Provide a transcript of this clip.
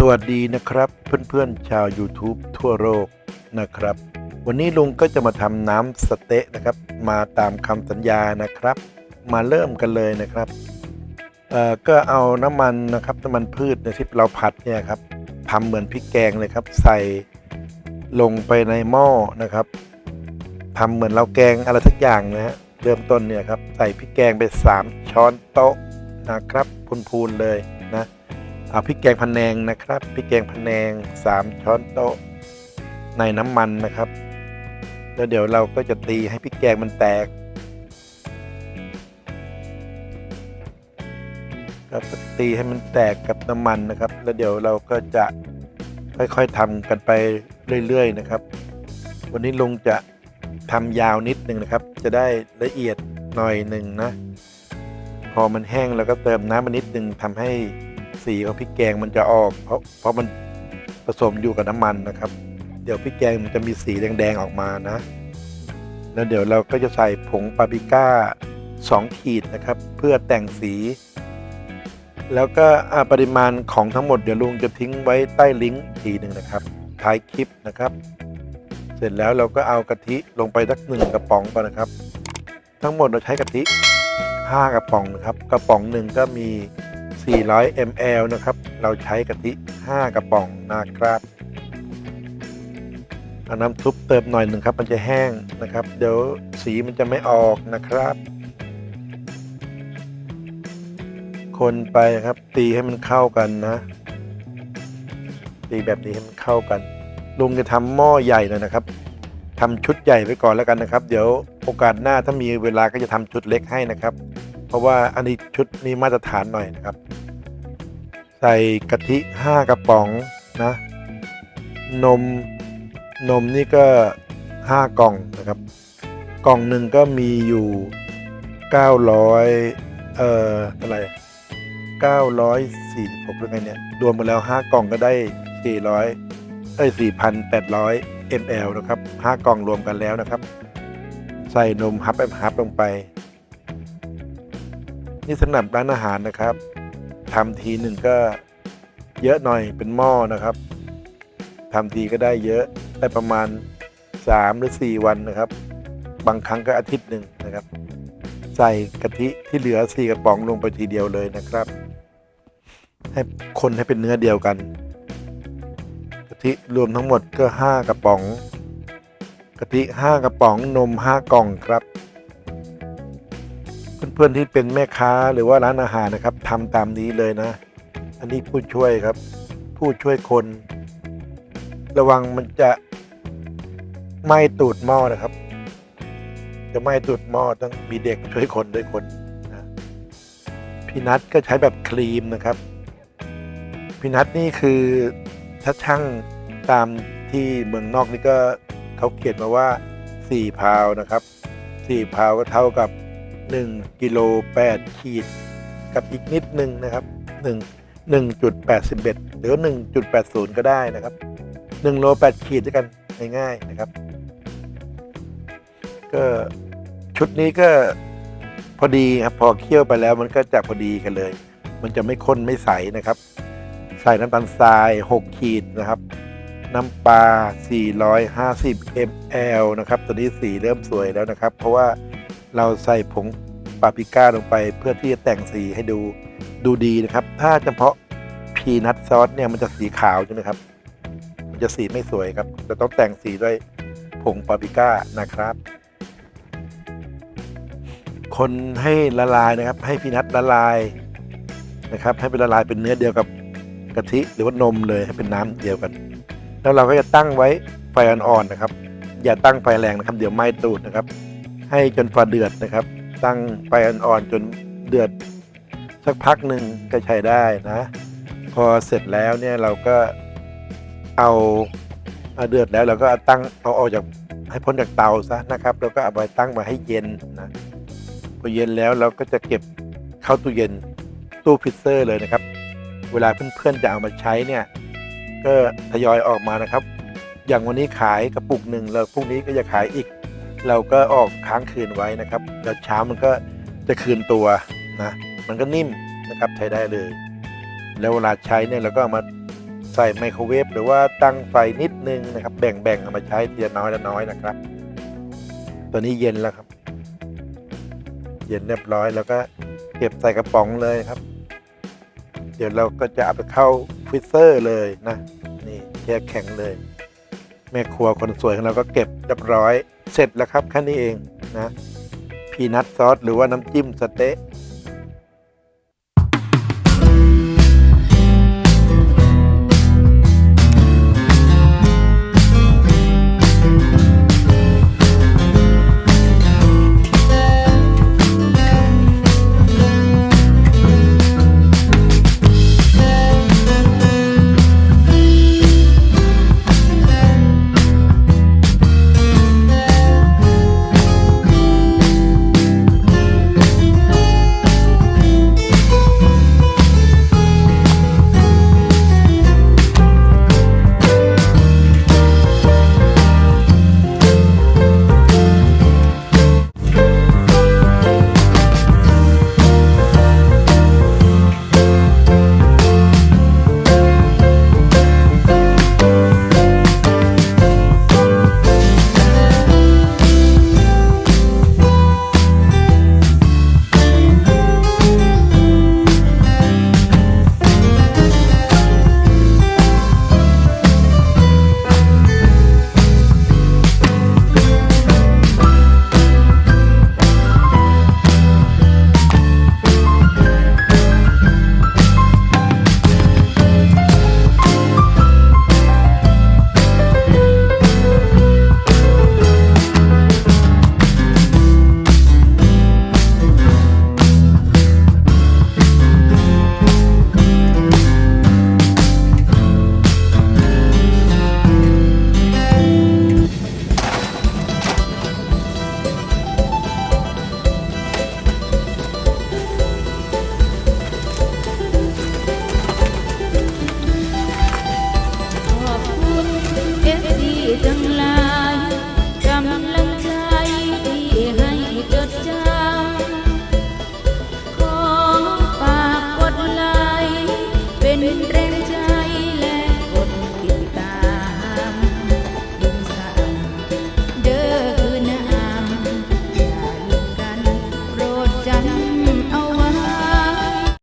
สวัสดีนะครับเพื่อนๆชาว YouTube ทั่วโลกนะครับ วันนี้ลุงก็จะมาทำน้ำสเต๊ะนะครับ มาตามคำสัญญานะครับ มาเริ่มกันเลยนะครับเอ่อก็เอาน้ำมันนะครับน้ำมันพืชในที่เราผัดเนี่ยครับทำเหมือนพริกแกงเลยครับ ใส่ลงไปในหม้อนะครับทำเหมือนเราแกงอะไรสักอย่างนะฮะเริ่มต้นเนี่ยครับใส่พริกแกงไป 3 ช้อนโต๊ะนะครับพูนๆเลยนะ เอาพริกแกงพะแนงนะครับพริกแกงพะแนง 3 ช้อนโต๊ะในน้ำมันนะครับแล้วเดี๋ยวเราก็จะตีให้พริกแกงมันแตกครับตีให้มันแตกกับน้ำมันนะครับ แล้วเดี๋ยวเราก็จะค่อยๆทำกันไปเรื่อยๆนะครับ วันนี้ลุงจะทำยาวนิดหนึ่งนะครับ จะได้ละเอียดหน่อยหนึ่งนะ พอมันแห้งแล้วก็เติมน้ำมานิดหนึ่งทำให้ สีของพริกแกงมันจะออก เพราะเพราะมันผสมอยู่กับน้ำมันนะครับ เดี๋ยวพริกแกงมันจะมีสีแดงๆออกมานะ แล้วเดี๋ยวเราก็จะใส่ผงปาปริก้า 2 ขีดนะครับ เพื่อแต่งสี แล้วก็อ่าปริมาณของทั้งหมดเดี๋ยวลุงจะทิ้งไว้ใต้ลิงก์ทีหนึ่งนะครับท้ายคลิปนะครับ เสร็จแล้วเราก็เอากะทิลงไปสักหนึ่งกระป๋องก่อนนะครับ ทั้งหมดเราใช้กะทิ5กระป๋องนะครับ กระป๋องหนึ่งก็มี 400 ml นะครับ เราใช้กะทิ 5 กระป๋องนะครับเอาน้ำซุปเติมหน่อยหนึ่งครับ มันจะแห้งนะครับ เดี๋ยวสีมันจะไม่ออกนะครับ คนไปครับ ตีให้มันเข้ากันนะ ตีแบบนี้ให้มันเข้ากัน ลุงจะทำหม้อใหญ่หน่อยนะครับทำชุดใหญ่ไปก่อนแล้วกันนะครับ เดี๋ยวโอกาสหน้าถ้ามีเวลาก็จะทำชุดเล็กให้นะครับ เพราะว่าอันนี้ชุดนี้มาตรฐานหน่อยนะครับ ใส่กะทิ 5 กระป๋องนะ นมนมนี่ก็ 5 กล่องนะครับ กล่องหนึ่งก็มีอยู่ 900 เอ่ออะไร946หรือไงเนี่ย รวมมาแล้ว 5 กล่องก็ได้ 400เอ้ย4,800 ml นะครับ 5 กล่องรวมกันแล้วนะครับ ใส่นมฮับแอมฮับลงไป นี่สำหรับร้านอาหารนะครับทำทีหนึ่งก็เยอะหน่อยเป็นหม้อนะครับทำทีก็ได้เยอะได้ประมาณ 3 หรือ 4 วันนะครับ บางครั้งก็อาทิตย์หนึ่งนะครับ ใส่กะทิที่เหลือ4กระป๋องลงไปทีเดียวเลยนะครับ ให้คนให้เป็นเนื้อเดียวกันกะทิรวมทั้งหมดก็ 5 กระป๋องกะทิ 5 กระป๋องนม 5 กล่องครับ เพื่อนๆที่เป็นแม่ค้าหรือว่าร้านอาหารนะครับทำตามนี้เลยนะ อันนี้ผู้ช่วยครับ ผู้ช่วยคน ระวังมันจะไหม้ตูดหม้อนะครับ จะไหม้ตูดหม้อต้องมีเด็กช่วยคนด้วยคนนะพี่นัทก็ใช้แบบครีมนะครับพี่นัทนี่คือถ้าช่างตามที่เมืองนอกนี่ก็เขาเขียนมาว่า4พาวนะครับ4พาวก็เท่ากับ 1กิโล8ขีด กับอีกนิดนึงนะครับ 1 1.81 หรือ 1.80 ก็ได้นะครับ1โล8ขีดด้วยกันง่ายๆนะครับ ก็ชุดนี้ก็พอดีครับพอเคี่ยวไปแล้วมันก็จะพอดีกันเลย มันจะไม่ข้นไม่ใสนะครับ ใส่น้ำตาลทราย 6 ขีดนะครับน้ำปลา 450 ml นะครับ ตัวนี้สีเริ่มสวยแล้วนะครับ เพราะว่า เราใส่ผงปาปริก้าลงไป เพื่อที่จะแต่งสีให้ดูดูดีนะครับ ถ้าเฉพาะพีนัทซอสเนี่ยมันจะสีขาวใช่ไหมครับ มันจะสีไม่สวยครับเราต้องแต่งสีด้วยผงปาปริก้านะครับ คนให้ละลายนะครับ ให้พีนัทละลายนะครับ ให้เป็นละลายเป็นเนื้อเดียวกับกะทิหรือว่านมเลยให้เป็นน้ำเดียวกัน แล้วเราก็จะตั้งไว้ไฟอ่อนๆนะครับ อย่าตั้งไฟแรงนะครับ เดี๋ยวไหม้ตูดนะครับ ให้จนฟาเดือดนะครับ ตั้งไฟอ่อนๆจนเดือดสักพักหนึ่งก็ใช้ได้นะ พอเสร็จแล้วเนี่ยเราก็เอาเอาเดือดแล้วเราก็เอาตั้งเอาออกจากให้พ้นจากเตาซะนะครับ แล้วก็เอาไปตั้งมาให้เย็นนะพอเย็นแล้วเราก็จะเก็บเข้าตู้เย็นตู้ฟรีเซอร์เลยนะครับ เวลาเพื่อนๆจะเอามาใช้เนี่ย ก็ทยอยออกมานะครับ อย่างวันนี้ขายกระปุกหนึ่งแล้วพรุ่งนี้ก็จะขายอีก เราก็ออกค้างคืนไว้นะครับ แล้วเช้ามันก็จะคืนตัวนะ มันก็นิ่มนะครับใช้ได้เลย แล้วเวลาใช้เนี่ยเราก็ามาใส่ไมโครเวฟหรือว่าตั้งไฟนิดนึงนะครับ แบ่งๆเอามาใช้ทีละน้อยละน้อยนะครับ ตัวนี้เย็นแล้วครับ เย็นเรียบร้อยแล้วก็เก็บใส่กระป๋องเลยครับ เดี๋ยวเราก็จะเอาไปเข้าฟรีเซอร์เลยนะ นี่แช่แข็งเลย แม่ครัวคนสวยของเราก็เก็บเรียบร้อย เสร็จแล้วครับแค่นี้เองนะพีนัทซอสหรือว่าน้ำจิ้มสเต๊ะ